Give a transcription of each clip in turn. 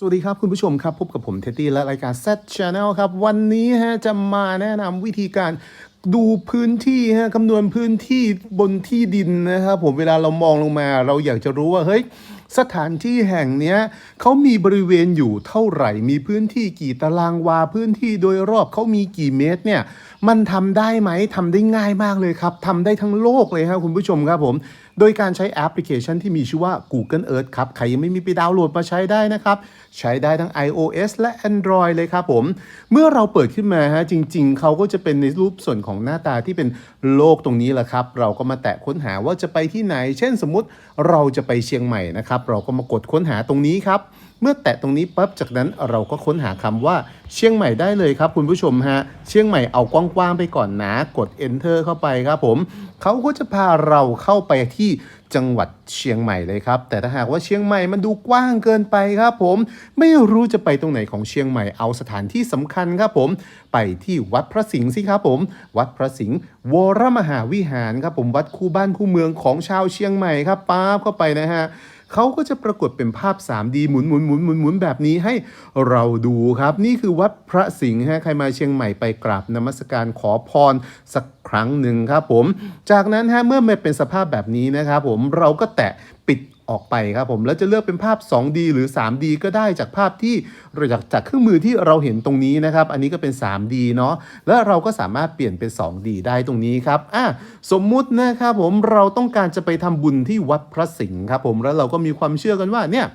สวัสดีครับ คุณผู้ชมครับ พบกับผมเท็ดดี้และรายการ Z Channel ครับ วันนี้ฮะจะมาแนะนำวิธีการดูพื้นที่ฮะคำนวณพื้นที่บนที่ดินนะครับผมเวลาเรามองลงมา เราอยากจะรู้ว่าเฮ้ย สถานที่แห่งเนี้ยเขามีบริเวณอยู่เท่าไหร่ มีพื้นที่กี่ตารางวาพื้นที่โดยรอบเขามีกี่เมตรเนี่ยมันทำได้ไหมทำได้ง่ายมากเลยครับทำได้ทั้งโลกเลยครับคุณผู้ชมครับผมโดยการใช้แอปพลิเคชันที่มีชื่อว่า Google Earth ครับ ใครยังไม่มีไปดาวน์โหลดมาใช้ได้นะครับ ใช้ได้ทั้ง iOS และ Android เลยครับผม เมื่อเราเปิดขึ้นมาฮะจริง ๆ เขาก็จะเป็นในรูปส่วนของหน้าตาที่เป็นโลกตรงนี้แหละครับ เราก็มาแตะค้นหาว่าจะไปที่ไหน เช่นสมมุติเราจะไปเชียงใหม่นะครับเราก็มากดค้นหาตรงนี้ครับ เมื่อแตะตรงนี้ปั๊บจากนั้นเราก็ค้นหาคำว่าเชียงใหม่ได้เลยครับ คุณผู้ชมฮะ เชียงใหม่เอากว้างๆไปก่อนนะ กด enter เข้าไปครับผมเขาก็จะพาเราเข้าไปที่จังหวัดเชียงใหม่เลยครับ แต่ถ้าหากว่าเชียงใหม่มันดูกว้างเกินไปครับผม ไม่รู้จะไปตรงไหนของเชียงใหม่เอาสถานที่สำคัญครับผม ไปที่วัดพระสิงห์สิครับผม วัดพระสิงห์วรมหาวิหารครับผมวัดคู่บ้านคู่เมืองของชาวเชียงใหม่ครับป้าบเข้าไปนะฮะ เขาก็จะปรากฏเป็นภาพ 3D หมุนหมุนหมุนหมุนหมุนแบบนี้ให้เราดูครับ นี่คือวัดพระสิงห์ฮะใครมาเชียงใหม่ไปกราบนมัสการขอพรสักครั้งหนึ่งครับผม จากนั้นฮะเมื่อมันเป็นสภาพแบบนี้นะครับผมเราก็แตะปิด ออกไปครับผมแล้วจะเลือกเป็นภาพ 2D หรือ 3D ก็ได้จากภาพที่เราจากจากเครื่องมือที่เราเห็นตรงนี้นะครับ อันนี้ก็เป็น 3D เนาะแล้วเราก็สามารถเปลี่ยนเป็น 2D ได้ตรงนี้ครับอะสมมุตินะครับผมเราต้องการจะไปทำบุญที่วัดพระสิงห์ครับผมแล้วเราก็มีความเชื่อกันว่าเนี่ย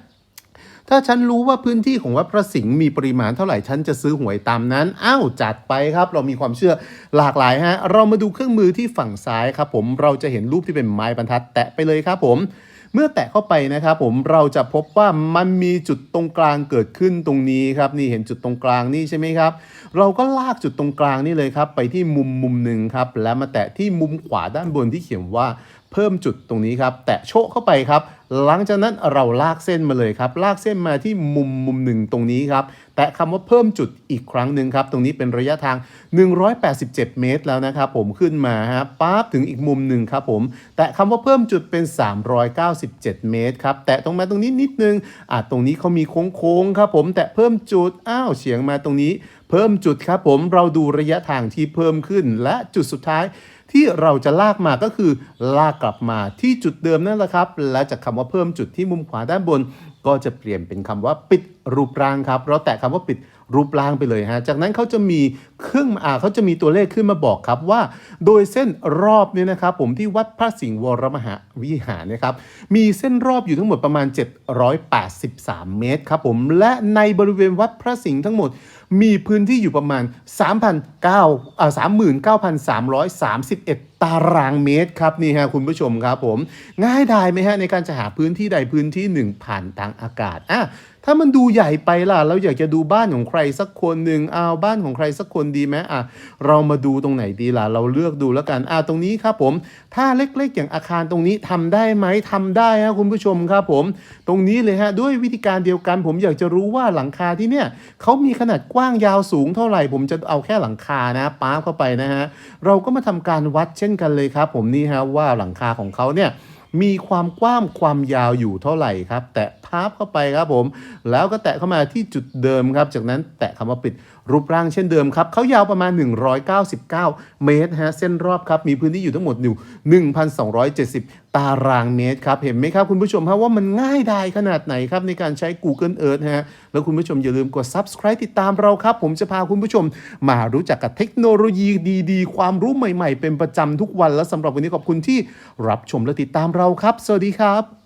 ถ้าฉันรู้ว่าพื้นที่ของวัดพระสิงห์มีปริมาณเท่าไหร่ฉันจะซื้อหวยตามนั้น อ้าวจัดไปครับ เรามีความเชื่อหลากหลายฮะ เรามาดูเครื่องมือที่ฝั่งซ้ายครับผม เราจะเห็นรูปที่เป็นไม้บรรทัดแตะไปเลยครับผม เมื่อแตะเข้าไปนะครับผมเราจะพบว่ามันมีจุดตรงกลางเกิดขึ้นตรงนี้ครับนี่เห็นจุดตรงกลางนี่ใช่ไหมครับ เราก็ลากจุดตรงกลางนี่เลยครับไปที่มุมมุมหนึ่งครับแล้วมาแตะที่มุมขวาด้านบนที่เขียนว่า เพิ่มจุดตรงนี้ครับ แตะโชะเข้าไปครับ หลังจากนั้นเราลากเส้นมาเลยครับ ลากเส้นมาที่มุมมุมหนึ่งตรงนี้ครับ แตะคำว่าเพิ่มจุดอีกครั้งหนึ่งครับ ตรงนี้เป็นระยะทาง 187 เมตรแล้วนะครับผมขึ้นมาฮะปั๊บถึงอีกมุมหนึ่งครับผม แตะคำว่าเพิ่มจุดเป็น 397 เมตรครับ แตะตรงมาตรงนี้นิดนึงอะตรงนี้เขามีโค้งๆครับผม แตะเพิ่มจุด อ้าวเฉียงมาตรงนี้ เพิ่มจุดครับผมเราดูระยะทางที่เพิ่มขึ้น และจุดสุดท้ายที่เราจะลากมาก็คือลากกลับมาที่จุดเดิมนั่นแหละครับ และจากคำว่าเพิ่มจุดที่มุมขวาด้านบน ก็จะเปลี่ยนเป็นคำว่าปิดรูปร่างครับ เราแตะคำว่าปิดรูปร่างไปเลยฮะ จากนั้นเขาจะมีเครื่องอ่าเขาจะมีตัวเลขขึ้นมาบอกครับว่า โดยเส้นรอบเนี่ยนะครับ ผมที่วัดพระสิงห์วรมหาวิหารเนะครับมีเส้นรอบอยู่ทั้งหมดประมาณ 783 เมตรครับผมและในบริเวณวัดพระสิงห์ทั้งหมด มีพื้นที่อยู่ประมาณ3,900อ่า39,331 ตารางเมตรครับนี่ฮะคุณผู้ชมครับผม ง่ายดายไหมฮะในการจะหาพื้นที่ใดพื้นที่หนึ่งผ่านทางอากาศอะถ้ามันดูใหญ่ไปล่ะ เราอยากจะดูบ้านของใครสักคนหนึ่งเอาบ้านของใครสักคนดีไหมอะ เรามาดูตรงไหนดีล่ะ เราเลือกดูแล้วกัน อะตรงนี้ครับผม ถ้าเล็กๆ อย่างอาคารตรงนี้ทำได้ไหมทำได้ฮะคุณผู้ชมครับผม ตรงนี้เลยฮะด้วยวิธีการเดียวกัน ผมอยากจะรู้ว่าหลังคาที่เนี่ยเขามีขนาดกว้างยาวสูงเท่าไหร่ ผมจะเอาแค่หลังคานะป้าเข้าไปนะฮะ เราก็มาทำการวัดเช่นกันเลยครับ ผมนี่ฮะว่าหลังคาของเขาเนี่ยมีความกว้างความยาวอยู่เท่าไหร่ครับ แตะพับเข้าไปครับผม แล้วก็แตะเข้ามาที่จุดเดิมครับ จากนั้นแตะคำว่าปิดรูปร่างเช่นเดิมครับเขายาวประมาณ 199 เมตรฮะเส้นรอบครับ มีพื้นที่อยู่ทั้งหมดอยู่1,270 ตารางเมตรครับ เห็นไหมครับคุณผู้ชมครับว่ามันง่ายดายขนาดไหนครับในการใช้ Google Earth ฮะแล้วคุณผู้ชมอย่าลืมกด subscribe ติดตามเราครับ ผมจะพาคุณผู้ชม มารู้จักกับเทคโนโลยีดีๆ ความรู้ใหม่ๆ เป็นประจำทุกวันและสำหรับวันนี้ขอบคุณที่รับชมและติดตามเราครับ สวัสดีครับ